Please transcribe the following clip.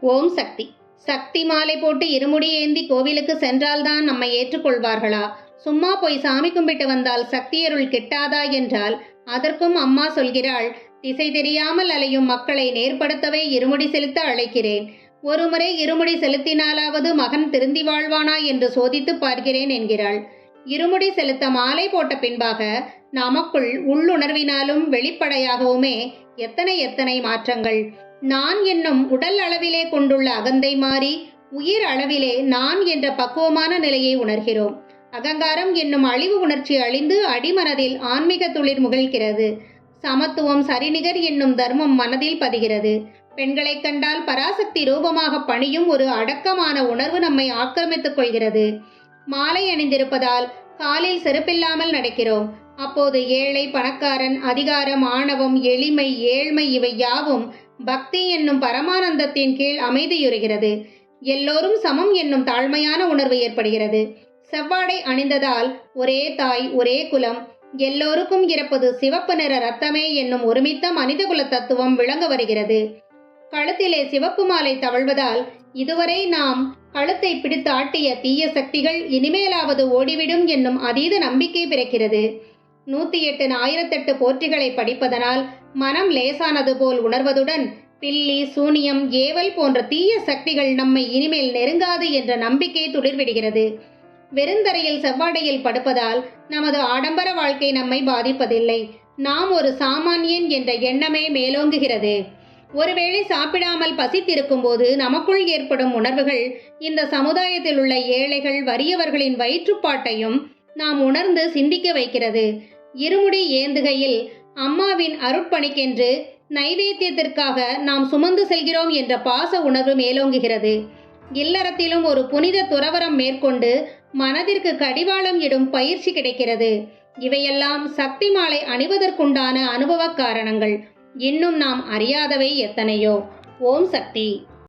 ஓம் சக்தி. சக்தி மாலை போட்டு இருமுடி ஏந்தி கோவிலுக்கு சென்றால்தான் நம்மை ஏற்றுக்கொள்வார்களா? சும்மா போய் சாமி கும்பிட்டு வந்தால் சக்தியருள் கிட்டாதா என்றால் அதற்கும் அம்மா சொல்கிறாள் திசை தெரியாமல் அலையும் மக்களை நேர்படுத்தவே இருமுடி செலுத்த அழைக்கிறேன். ஒருமுறை இருமுடி செலுத்தினாலாவது மகன் திருந்தி வாழ்வானா என்று சோதித்து பார்க்கிறேன் என்கிறாள். இருமுடி செலுத்த மாலை போட்ட பின்பாக நமக்குள் உள்ளுணர்வினாலும் வெளிப்படையாகவுமே எத்தனை எத்தனை மாற்றங்கள். நான் என்னும் உடல் அளவிலே கொண்டுள்ள அகந்தை மாறி உயிர் அளவிலே நான் என்ற பக்குவமான நிலையை உணர்கிறோம். அகங்காரம் என்னும் அழிவு உணர்ச்சி அழிந்து அடிமனதில் ஆன்மீக துளிர் முகழ்கிறது. சமத்துவம் சரிநிகர் என்னும் தர்மம் மனதில் பதிகிறது. பெண்களைக் கண்டால் பராசக்தி ரூபமாக பணியும் ஒரு அடக்கமான உணர்வு நம்மை ஆக்கிரமித்துக் கொள்கிறது. மாலை அணிந்திருப்பதால் காலில் செருப்பில்லாமல் நடக்கிறோம். அப்போது ஏழை பணக்காரன் அதிகாரம் ஆணவம் எளிமை ஏழ்மை இவை யாவும் பக்தி என்னும் பரமானந்தத்தின் கீழ் அமைதியுறுகிறது. எல்லோரும் சமம் என்னும் தாழ்மையான உணர்வு ஏற்படுகிறது. செவ்வாடை அணிந்ததால் ஒரே தாய் ஒரே குலம் எல்லோருக்கும் இறப்பது சிவப்பு நிற ரத்தமே என்னும் ஒருமித்த மனிதகுல தத்துவம் விளங்க வருகிறது. கழுத்திலே சிவப்பு மாலை தவழ்வதால் இதுவரை நாம் கழுத்தை பிடித்து ஆட்டிய தீய சக்திகள் இனிமேலாவது ஓடிவிடும் என்னும் அதீத நம்பிக்கை பிறக்கிறது. நூத்தி எட்டு ஆயிரத்தெட்டு போற்றிகளை படிப்பதனால் மனம் லேசானது போல் உணர்வதுடன் பில்லி சூனியம் ஏவல் போன்ற தீய சக்திகள் நம்மை இனிமேல் நெருங்காது என்ற நம்பிக்கை துளிர்விடுகிறது. வெறுந்தரையில் செவ்வாடையில் படுப்பதால் நமது ஆடம்பர வாழ்க்கை நம்மை பாதிப்பதில்லை. நாம் ஒரு சாமானியன் என்ற எண்ணமே மேலோங்குகிறது. ஒருவேளை சாப்பிடாமல் பசித்திருக்கும் போது நமக்குள் ஏற்படும் உணர்வுகள் இந்த சமுதாயத்தில் உள்ள ஏழைகள் வறியவர்களின் வயிற்றுப்பாட்டையும் நாம் உணர்ந்து சிந்திக்க வைக்கிறது. இருமுடி ஏந்துகையில் அம்மாவின் அருட்பணிக்கென்று நைவேத்தியத்திற்காக நாம் சுமந்து செல்கிறோம் என்ற பாச உணர்வு மேலோங்குகிறது. இல்லறத்திலும் ஒரு புனித துறவரம் மேற்கொண்டு மனதிற்கு கடிவாளம் இடும் பயிற்சி கிடைக்கிறது. இவையெல்லாம் சக்தி மாலை அணிவதற்குண்டான அனுபவ காரணங்கள். இன்னும் நாம் அறியாதவை எத்தனையோ. ஓம் சக்தி.